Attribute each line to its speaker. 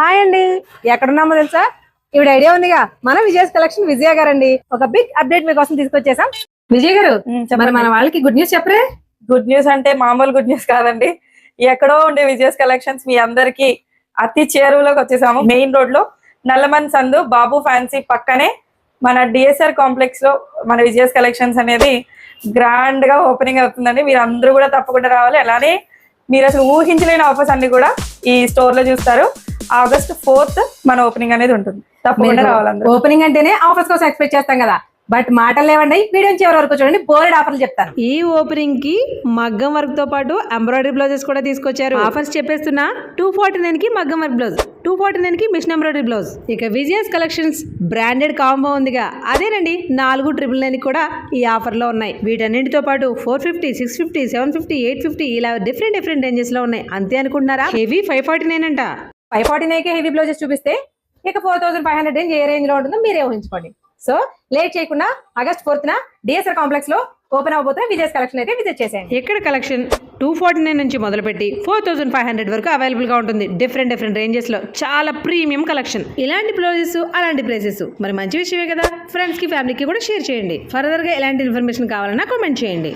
Speaker 1: Hi అండి. ఎక్కడున్నామో తెలుసా? ఈవిడ ఐడియా ఉందిగా. మన విజయస్ కలెక్షన్ విజయ గారండి. ఒక బిగ్ అప్డేట్ మీకోసం తీసుకొచ్చేసాం. విజయ్ గారు మరి మన వాళ్ళకి గుడ్ న్యూస్ చెప్పరే.
Speaker 2: గుడ్ న్యూస్ అంటే మామూలు గుడ్ న్యూస్ కాదండి. ఎక్కడో ఉండే విజయస్ కలెక్షన్స్ మీ అందరికి అతి చేరువలోకి వచ్చేసాము. మెయిన్ రోడ్లో నల్లమన్ సందు బాబు ఫ్యాన్సీ పక్కనే మన డిఎస్ఆర్ కాంప్లెక్స్లో మన విజయస్ కలెక్షన్స్ అనేది గ్రాండ్గా ఓపెనింగ్ అవుతుందండి. మీరు అందరూ కూడా తప్పకుండా రావాలి. అలానే మీరు అసలు ఊహించలేని ఆఫర్స్ అన్ని కూడా ఈ స్టోర్లో చూస్తారు. ఆగస్ట్ ఫోర్త్ మన ఓపెనింగ్ అనేది ఉంటుంది. తప్పకుండా రావాలి
Speaker 1: ఓపెనింగ్ అంటేనే ఆఫర్స్ కోసం ఎక్స్పెక్ట్ చేస్తాం కదా. బట్ మాటలు లేవండి వీడియో చివరి వరకు చూడండి బోర్డ్ ఆఫర్లు చెప్తాను
Speaker 3: ఈ ఓపెనింగ్కి మగ్గం వర్క్తో పాటు ఎంబ్రాయిడరీ బ్లౌజెస్ కూడా తీసుకొచ్చారు. ఆఫర్స్ చెప్పేస్తున్నా టూ ఫార్టీ నైన్కి మగ్గం వర్క్ బ్లౌజ్ టూ ఫార్టీ నైన్కి మిషన్ ఎంబ్రాయిడరీ బ్లౌజ్. ఇక విజయస్ కలెక్షన్స్ బ్రాండెడ్ కాంబో ఉందిగా. అదేనండి నాలుగు ట్రిపుల్ నైన్ కూడా ఈ ఆఫర్లో ఉన్నాయి. వీటన్నిటితో పాటు four fifty six fifty seven fifty eight fifty ఇలా డిఫరెంట్ డిఫరెంట్ రేంజెస్లో ఉన్నాయి. అంతే అనుకుంటున్నారా? హెవీ ఫైవ్ ఫార్టీ నైన్ అంట.
Speaker 1: ఫైవ్ ఫార్టీ నైన్కే హెవీ బ్లౌజెస్ చూపిస్తే ఇక four thousand five hundred range ఏ రేంజ్లో ఉంటుందో మీరే ఊహించుకోండి. సో లేట్ చేయకుండా ఆగస్ట్ ఫోర్త్ న డిఎస్ఆర్ కాంప్లెక్స్లో ఓపెన్ అవబోతున్న విజయస్ కలెక్షన్ అయితే విజిట్ చేసేయండి.
Speaker 3: ఎక్కడ కలెక్షన్? టూ ఫార్టీ నైన్ నుంచి మొదలుపెట్టి ఫోర్ థౌసండ్ ఫైవ్ హండ్రెడ్ వరకు అవైలబుల్గా ఉంటుంది. డిఫరెంట్ డిఫరెంట్ రేంజెస్లో చాలా ప్రీమియం కలెక్షన్. ఇలాంటి బ్లౌజెస్ అలాంటి ప్రైసెస్ మరి మంచి విషయమే కదా? ఫ్రెండ్స్కి ఫ్యామిలీకి కూడా షేర్ చేయండి. ఫర్దర్గా ఎలాంటి ఇన్ఫర్మేషన్ కావాలన్నా కామెంట్ చేయండి.